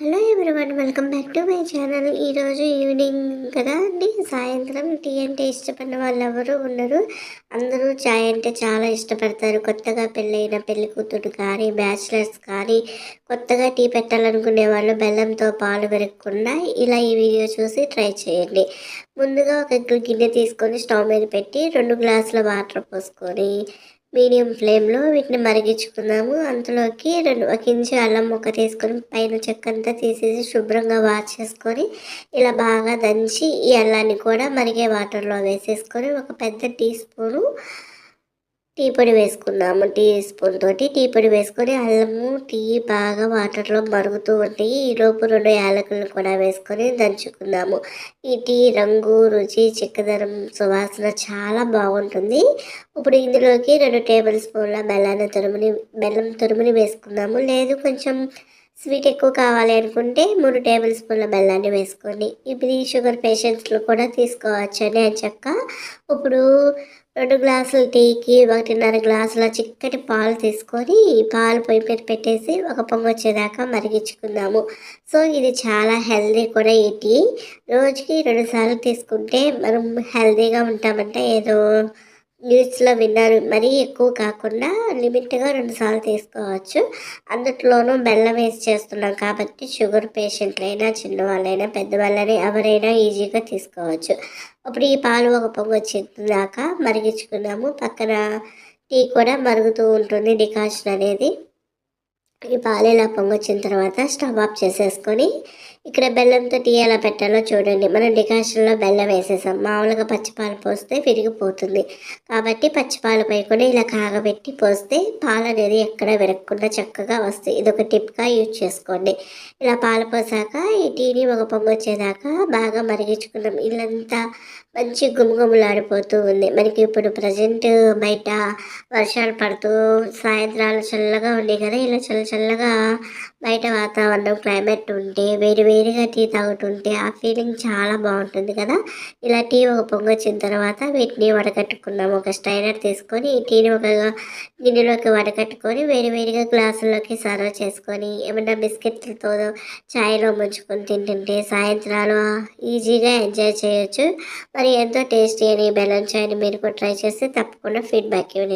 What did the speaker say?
Hello everyone welcome back to my channel. ఈరోజు evening కదా అండి. సాయంత్రం టీ అంటే ఇష్టపడిన వాళ్ళు ఎవరు ఉన్నారు అందరూ చాయ్ అంటే చాలా ఇష్టపడతారు. కొత్తగా పెళ్ళైన పెళ్ళి కూతురు కానీ బ్యాచిలర్స్ కానీ కొత్తగా టీ పెట్టాలనుకునే వాళ్ళు బెల్లంతో పాలు పెరగకుండా ఇలా ఈ వీడియో చూసి ట్రై చేయండి. ముందుగా ఒక గిన్నె తీసుకొని స్టవ్ మీద పెట్టి రెండు గ్లాసుల వాటర్ పోసుకొని మీడియం ఫ్లేమ్లో వీటిని మరిగించుకుందాము. అంతలోకి రెండు ఒక ఇంచు అల్లం ముక్క తీసుకొని పైన చెక్కంతా తీసేసి శుభ్రంగా వాష్ చేసుకొని ఇలా బాగా దంచి ఈ అల్లాన్ని కూడా మరిగే వాటర్లో వేసేసుకొని ఒక పెద్ద టీ స్పూను టీ పొడి వేసుకుందాము. టీ స్పూన్ తోటి టీ పొడి వేసుకొని అల్లము టీ బాగా వాటర్లో మరుగుతూ ఉంటాయి ఈలోపు రెండు యాలకులను కూడా వేసుకొని దంచుకుందాము. ఈ టీ రంగు రుచి చిక్కదనం సువాసన చాలా బాగుంటుంది. ఇప్పుడు ఇందులోకి రెండు టేబుల్ స్పూన్ల బెల్లాన్ని తురుముని బెల్లం తురుముని వేసుకుందాము. లేదు కొంచెం స్వీట్ ఎక్కువ కావాలి అనుకుంటే మూడు టేబుల్ స్పూన్ల బెల్లాన్ని వేసుకోండి. ఇప్పుడు షుగర్ పేషెంట్స్లో కూడా తీసుకోవచ్చు అని చెక్క ఇప్పుడు రెండు గ్లాసుల టీకి ఒకటిన్నర గ్లాసుల చిక్కటి పాలు తీసుకొని పాలు పొయ్యి మీద పెట్టేసి ఒక పొంగు వచ్చేదాకా మరిగించుకుందాము. సో ఇది చాలా హెల్దీ కూడా ఈ టీ. రోజుకి రెండుసార్లు తీసుకుంటే మనం హెల్దీగా ఉంటామంటే ఏదో న్యూస్లో విన్నారు. మరీ ఎక్కువ కాకుండా లిమిట్గా రెండుసార్లు తీసుకోవచ్చు. అందుట్లోనూ బెల్లం వేసి చేస్తున్నాం కాబట్టి షుగర్ పేషెంట్లైనా చిన్నవాళ్ళైనా పెద్దవాళ్ళని ఎవరైనా ఈజీగా తీసుకోవచ్చు. అప్పుడు ఈ పాలు ఒక పొంగు వచ్చేదాకా మరిగించుకున్నాము. పక్కన టీ కూడా మరుగుతూ ఉంటుంది. డికాషన్ అనేది ఈ పాలు ఇలా పొంగొచ్చిన తర్వాత స్టవ్ ఆఫ్ చేసేసుకొని ఇక్కడ బెల్లంతో టీ ఎలా పెట్టాలో చూడండి. మనం డికాషన్లో బెల్లం వేసేసాం. మామూలుగా పచ్చిపాలు పోస్తే విరిగిపోతుంది. కాబట్టి పచ్చిపాలు పై కూడా ఇలా కాగబెట్టి పోస్తే పాలు అనేది ఎక్కడ విరగకుండా చక్కగా వస్తాయి. ఇది ఒక టిప్గా యూజ్ చేసుకోండి. ఇలా పాలు పోసాక ఈ టీని ఒక పొంగొచ్చేదాకా బాగా మరిగించుకున్నాం. ఇల్లంతా మంచి గుమగుమలాడిపోతూ ఉంది. మనకి ఇప్పుడు ప్రజెంట్ బయట వర్షాలు పడుతూ సాయంత్రాలు చల్లగా ఉన్నాయి కదా ఇలా చల్ల చల్లగా బయట వాతావరణం క్లైమేట్ ఉంటే వేడి వేడిగా టీ తాగుతుంటే ఆ ఫీలింగ్ చాలా బాగుంటుంది కదా. ఇలా టీ ఒక పొంగొచ్చిన తర్వాత వీటిని వడకట్టుకున్నాము. ఒక స్టైనర్ తీసుకొని ఈ టీని ఒక గిన్నెలోకి వడకట్టుకొని వేడి వేడిగా గ్లాసుల్లోకి సర్వ్ చేసుకొని ఏమన్నా బిస్కెట్లతో ఛాయ్లో ముంచుకొని తింటుంటే సాయంత్రాలు ఈజీగా ఎంజాయ్ చేయొచ్చు. మరి ఎంతో టేస్టీ అని బెల్లం ఛాయ్ని మీరు కూడా ట్రై చేస్తే తప్పకుండా ఫీడ్బ్యాక్ ఇవ్వండి.